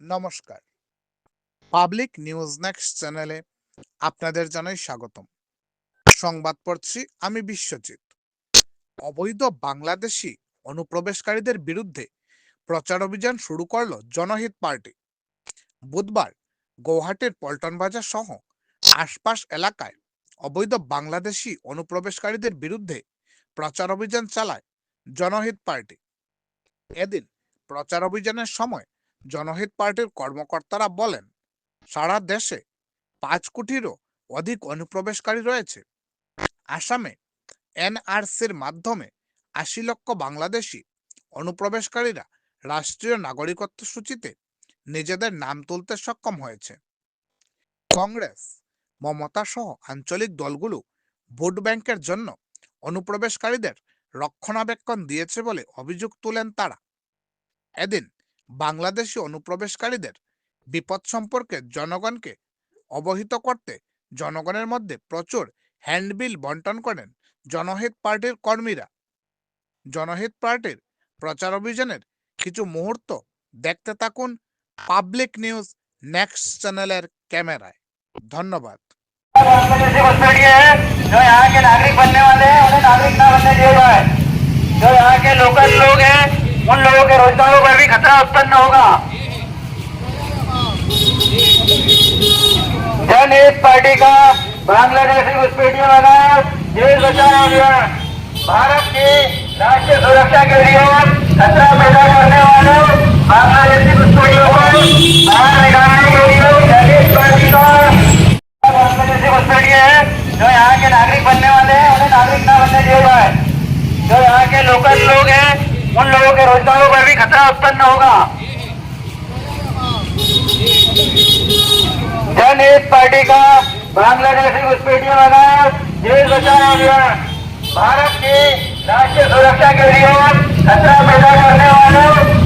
নমস্কার। Public news next চ্যানেলে আপনাদের জানাই স্বাগতম। সংবাদ পড়ছি আমি বিশ্বজিৎ। অবৈধ বাংলাদেশি অনুপ্রবেশকারীদের বিরুদ্ধে প্রচার অভিযান শুরু করল জনহিত পার্টি। বুধবার গৌহাটির পল্টন বাজার সহ আশপাশ এলাকায় অবৈধ বাংলাদেশি অনুপ্রবেশকারীদের বিরুদ্ধে প্রচার অভিযান চালায় জনহিত পার্টি। এদিন প্রচার অভিযানের সময় জনহিত পার্টির কর্মকর্তারা বলেন, সারা দেশে পাঁচ কোটিরও অধিক অনুপ্রবেশকারী রয়েছে। আসামে এনআরসির মাধ্যমে আশি লক্ষ বাংলাদেশি অনুপ্রবেশকারীরা রাষ্ট্রীয় নাগরিকত্ব সূচিতে নিজেদের নাম তুলতে সক্ষম হয়েছে। কংগ্রেস, মমতা সহ আঞ্চলিক দলগুলো ভোট ব্যাংকের জন্য অনুপ্রবেশকারীদের রক্ষণাবেক্ষণ দিয়েছে বলে অভিযোগ তুলেন তারা। এদিন বাংলাদেশি অনুপ্রবেশকারীদের বিপদ সম্পর্কে জনগণকে অবহিত করতে জনগণের মধ্যে প্রচুর হ্যান্ডবিল বন্টন করেন জনহিত পার্টির কর্মীরা জনহিত পার্টির প্রচার অভিযানের কিছু মুহূর্ত দেখতে থাকুন পাবলিক নিউজ নেক্সট চ্যানেলের ক্যামেরায় ধন্যবাদ बांग्लादेशी घुसपैठिए हैं जो यहाँ के नागरिक बनने वाले हैं उन्हें नागरिक ना बनने दिए जाए जो यहाँ के लोकल लोग हैं उन लोगों के रोजगारों पर भी खतरा उत्पन्न होगा। जनहित पार्टी का बांग्लादेशी घुसपैठियों वाला जेल बचाओ अभियान भारत की राष्ट्रीय सुरक्षा के लिए खतरा पैदा करने वाले बांग्लादेशी घुसपैठियों को बाहर निकालने के लिए जनहित पार्टी का बांग्लादेशी घुसपैठिए हैं, जो यहाँ के नागरिक बनने वाले हैं, उन्हें नागरिक ना बनने दिए जाए। जो यहाँ के लोकल लोग हैं उन लोगों के रोजगारों पर भी खतरा उत्पन्न होगा। जनहित पार्टी का बांग्लादेशी घुसपैठियों वाला जेल बचाओ अभियान भारत की राष्ट्रीय सुरक्षा के लिए खतरा पैदा करने वाले।